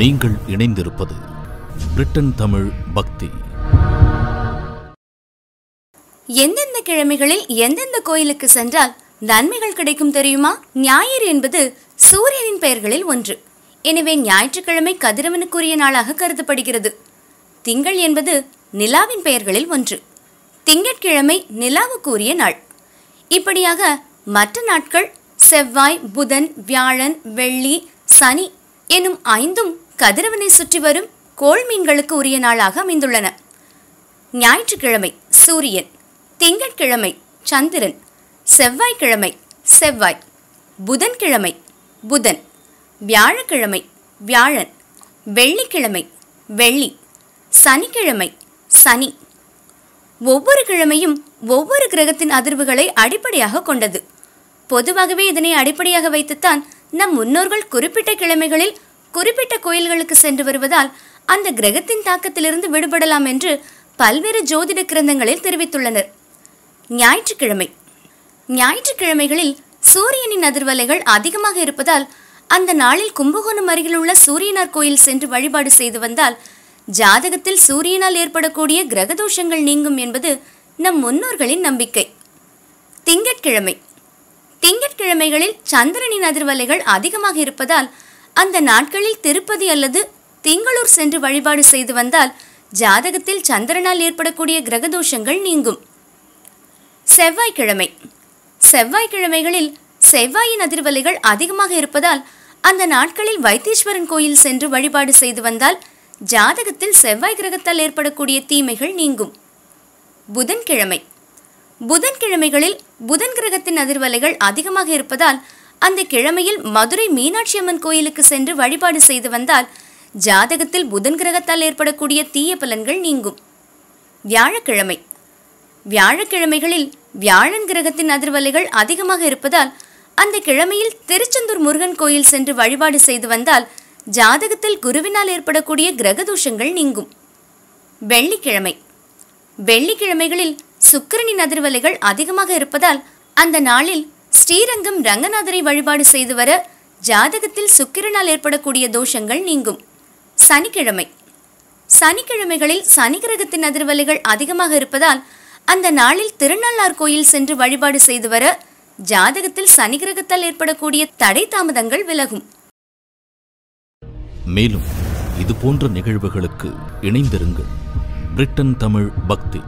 நீங்கள் இணைந்திருப்பது பிரிட்டன் தமிழ் பக்தி. எந்தெந்த கிழமைகளில் எந்தெந்த கோயிலுக்கு சென்றால் நன்மைகள் கிடைக்கும் தெரியுமா? ஞாயிறு என்பது சூரியனின் பெயர்களில் ஒன்று. எனவே ஞாயிற்றுக்கிழமை கதிரவனுக்குரிய நாளாக கருதப்படுகிறது. திங்கள் என்பது நிலாவின் பெயர்களில் ஒன்று. திங்கட்கிழமை நிலாவுக்குரிய நாள். இப்படியாக மற்ற நாட்கள் செவ்வாய் புதன் வியாழன் வெள்ளி சனி எனும் ஐந்தும் கதிரவனை சுற்றி வரும் கோள் மீன்களுக்கு உரிய நாளாக அமைந்துள்ளன. ஞாயிற்றுக்கிழமை சூரியன் திங்கட்கிழமை சந்திரன் செவ்வாய்க்கிழமை செவ்வாய் புதன்கிழமை புதன் வியாழக்கிழமை வியாழன் வெள்ளிக்கிழமை வெள்ளி சனிக்கிழமை சனி. ஒவ்வொரு கிழமையும் ஒவ்வொரு கிரகத்தின் அதிர்வுகளை அடிப்படையாக கொண்டது. பொதுவாகவே இதனை அடிப்படையாக வைத்துத்தான் நம் முன்னோர்கள் குறிப்பிட்ட கிழமைகளில் குறிப்பிட்ட கோயில்களுக்கு சென்று வருவதால் அந்த கிரகத்தின் தாக்கத்திலிருந்து விடுபடலாம் என்று பல்வேறு ஜோதிட கிரந்தங்களில் தெரிவித்துள்ளனர். ஞாயிற்றுக்கிழமை. ஞாயிற்றுக்கிழமைகளில் சூரியனின் அதிர்வலைகள் அதிகமாக இருப்பதால் அந்த நாளில் கும்பகோணம் அருகிலுள்ள சூரியனார் கோயில் சென்று வழிபாடு செய்து வந்தால் ஜாதகத்தில் சூரியனால் ஏற்படக்கூடிய கிரகதோஷங்கள் நீங்கும் என்பது நம் முன்னோர்களின் நம்பிக்கை. திங்கட்கிழமை. திங்கட்கிழமைகளில் சந்திரனின் அதிர்வலைகள் அதிகமாக இருப்பதால் அந்த நாட்களில் திருப்பதி அல்லது திங்களூர் சென்று வழிபாடு செய்து வந்தால் ஜாதகத்தில் சந்திரனால் ஏற்படக்கூடிய கிரகதோஷங்கள் நீங்கும். செவ்வாய்க்கிழமை. செவ்வாய்க்கிழமைகளில் செவ்வாயின் அதிர்வலைகள் அதிகமாக இருப்பதால் அந்த நாட்களில் வைத்தீஸ்வரன் கோயில் சென்று வழிபாடு செய்து வந்தால் ஜாதகத்தில் செவ்வாய் கிரகத்தால் ஏற்படக்கூடிய தீமைகள் நீங்கும். புதன்கிழமை. புதன்கிழமைகளில் புதன் கிரகத்தின் அதிர்வலைகள் அதிகமாக இருப்பதால் அந்த கிழமையில் மதுரை மீனாட்சி அம்மன் கோயிலுக்கு சென்று வழிபாடு செய்து வந்தால் ஜாதகத்தில் புதன் கிரகத்தால் ஏற்படக்கூடிய தீய பலன்கள் நீங்கும். வியாழக்கிழமை. வியாழக்கிழமைகளில் வியாழன் கிரகத்தின் அதிர்வலைகள் அதிகமாக இருப்பதால் அந்த கிழமையில் திருச்செந்தூர் முருகன் கோயில் சென்று வழிபாடு செய்து வந்தால் ஜாதகத்தில் குருவினால் ஏற்படக்கூடிய கிரகதோஷங்கள் நீங்கும். வெள்ளிக்கிழமை. வெள்ளிக்கிழமைகளில் சுக்கிரனின் அதிர்வலைகள் அதிகமாக இருப்பதால் அந்த நாளில் ஸ்ரீரங்கம் ரங்கநாதரை வழிபாடு செய்து வர ஜாதகத்தில் சுக்கிரனால் ஏற்படக்கூடிய தோஷங்கள் நீங்கும். சனிக்கிழமை. சனிக்கிழமைகளில் சனி கிரகத்தின் அதிர்வலைகள் அதிகமாக இருப்பதால் அந்த நாளில் திருநள்ளார் கோயில் சென்று வழிபாடு செய்து வர ஜாதகத்தில் சனி கிரகத்தால் ஏற்படக்கூடிய தடை தாமதங்கள் விலகும். மேலும் இது போன்ற நிகழ்வுகளுக்கு இணைந்திருங்கள். பிரிட்டன் தமிழ் பக்தி.